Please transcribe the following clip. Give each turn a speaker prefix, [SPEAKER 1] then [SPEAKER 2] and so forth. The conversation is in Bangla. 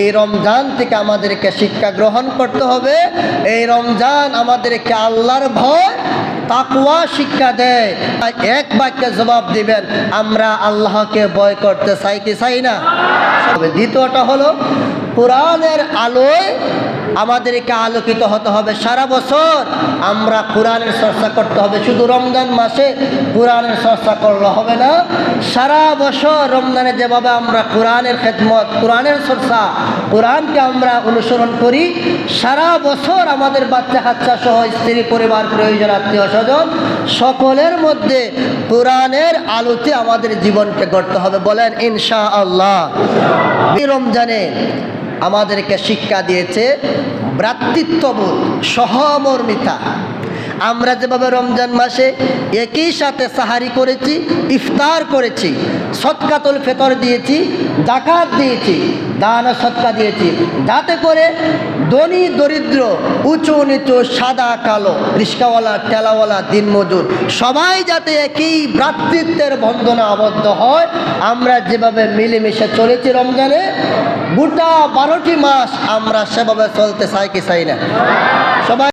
[SPEAKER 1] এই রমজান থেকে আমাদেরকে শিক্ষা গ্রহণ করতে হবে। এই রমজান আমাদেরকে আল্লাহর ভয় তাকুয়া শিক্ষা দেয়। এক বাক্যে জবাব দিবেন, আমরা আল্লাহকে ভয় করতে চাই কি চাই না? তবে দ্বিতীয়টা হলো, কোরআনের আলোয় আমাদেরকে আলোকিত হতে হবে। সারা বছর আমরা কোরআনের চর্চা করতে হবে। শুধু রমজান মাসে কোরআনের চর্চা করলে হবে না, সারা বছর রমজানে যেভাবে আমরা কোরআনের খেদমত, কোরআনের চর্চা, কোরআনকে আমরা অনুসরণ করি, সারা বছর আমাদের বাচ্চা কাচ্চা সহ স্ত্রী পরিবার প্রয়োজন আত্মীয় স্বজন সকলের মধ্যে কোরআনের আলোতে আমাদের জীবনকে গড়তে হবে। বলেন ইনশা আল্লাহ রমজানে আমাদেরকে শিক্ষা দিয়েছে, ভ্রাতৃত্ববোধ, সহমর্মিতা। আমরা যেভাবে রমজান মাসে একই সাথে সাহারি করেছি, ইফতার করেছি সৎকাতল ফেতর দিয়েছি জাকাত দিয়েছি, দান সৎকা দিয়েছি, যাতে করে ধনী, দরিদ্র, উঁচু, নিচু, সাদা, কালো, রিস্কাওয়ালা টেলাওয়ালা দিনমজুর, সবাই যাতে একই ভ্রাতৃত্বের বন্ধনে আবদ্ধ হয়, আমরা যেভাবে মিলেমিশে চলেছি রমজানে, গোটা বারোটি মাস আমরা সেভাবে চলতে চাই কি চাই না। সবাই